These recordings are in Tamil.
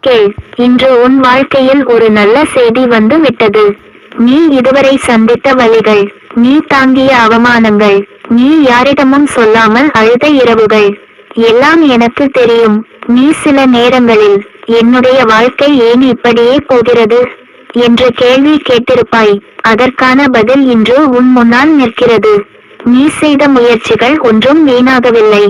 கேள் இன்று உன் வாழ்க்கையில் ஒரு நல்ல செய்தி வந்து விட்டது நீ இதுவரை சந்தித்த வழிகள் நீ தாங்கிய அவமானங்கள் நீ யாரிடமும் சொல்லாமல் அழுத இரவுகள் எல்லாம் எனக்கு தெரியும். நீ சில நேரங்களில் என்னுடைய வாழ்க்கை ஏன் இப்படியே போகிறது? என்று கேள்வி கேட்டிருப்பாய். அதற்கான பதில் இன்று உன் முன்னால் நிற்கிறது. நீ செய்த முயற்சிகள் ஒன்றும் வீணாகவில்லை.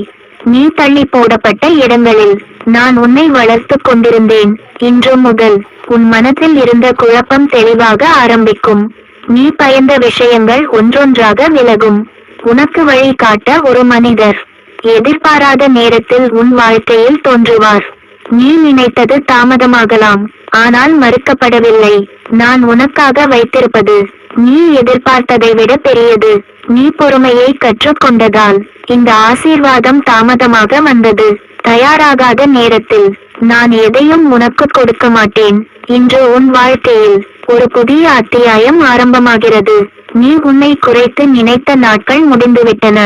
நீ தள்ளி போடப்பட்ட இடங்களில் நான் உன்னை வளர்த்து கொண்டிருந்தேன். இன்று முதல் உன் மனதில் இருந்த குழப்பம் தெளிவாக ஆரம்பிக்கும். நீ பயந்த விஷயங்கள் ஒன்றொன்றாக விலகும். உனக்கு வழி காட்ட ஒரு மனிதர் எதிர்பாராத நேரத்தில் உன் வாழ்க்கையில் தோன்றுவார். நீ நினைத்தது தாமதமாகலாம் ஆனால் மறுக்கப்படவில்லை. நான் உனக்காக வைத்திருப்பது நீ எதிர்பார்த்ததை விட பெரியது. நீ பொறுமையை கற்றுக்கொண்டதால் இந்த ஆசீர்வாதம் தாமதமாக வந்தது. தயாராகாத நேரத்தில் நான் எதையும் உனக்கு கொடுக்க மாட்டேன். இன்று உன் வாழ்க்கையில் ஒரு புதிய அத்தியாயம் ஆரம்பமாகிறது. நீ உன்னை குறைத்து நினைத்த நாட்கள் முடிந்துவிட்டன.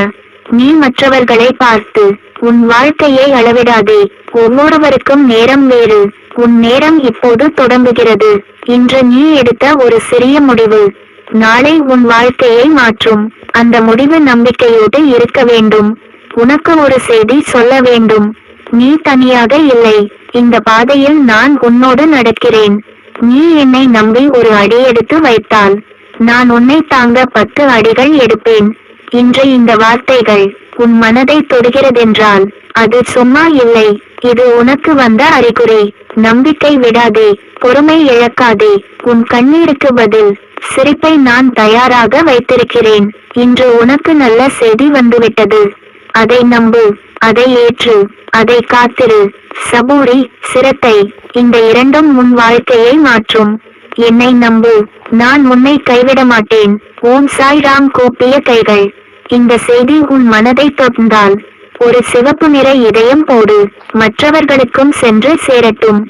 நீ மற்றவர்களை பார்த்து உன் வாழ்க்கையை அளவிடாதே. ஒவ்வொருவருக்கும் நேரம் வேறு. உன் நேரம் இப்போது தொடங்குகிறது. இன்று நீ எடுத்த ஒரு சிறிய முடிவு. நாளை உன் வாழ்க்கையை மாற்றும். அந்த முடிவு நம்பிக்கையோடு இருக்க வேண்டும். உனக்கு ஒரு செய்தி சொல்ல வேண்டும். நீ தனியாக இல்லை. இந்த பாதையில் நான் உன்னோடு நடக்கிறேன். நீ என்னை நம்பி ஒரு அடி எடுத்து வைத்தால். நான் உன்னை தாங்க பத்து அடிகள் எடுப்பேன். இன்று இந்த வார்த்தைகள் உன் மனதை தொடுகிறதென்றால் அது சும்மா இல்லை. இது உனக்கு வந்த அறிகுறி. நம்பிக்கை விடாதே பொறுமை இழக்காதே உன் கண்ணீருக்கு பதில் சிரிப்பை நான் தயாராக வைத்திருக்கிறேன். இன்று உனக்கு நல்ல செய்தி வந்துவிட்டது. அதை நம்பு அதை ஏற்று அதை காத்திரு. சபூரி சிரத்தை இந்த இரண்டும் உன் வாழ்க்கையை மாற்றும். என்னை நம்பு நான் உன்னை கைவிட மாட்டேன். ஓம் சாய் ராம் கூப்பிய கைகள். இந்த செய்தி உன் மனதை தொடர்ந்தால் ஒரு சிவப்பு நிற இதயம் போடு மற்றவர்களுக்கும் சென்று சேரட்டும்.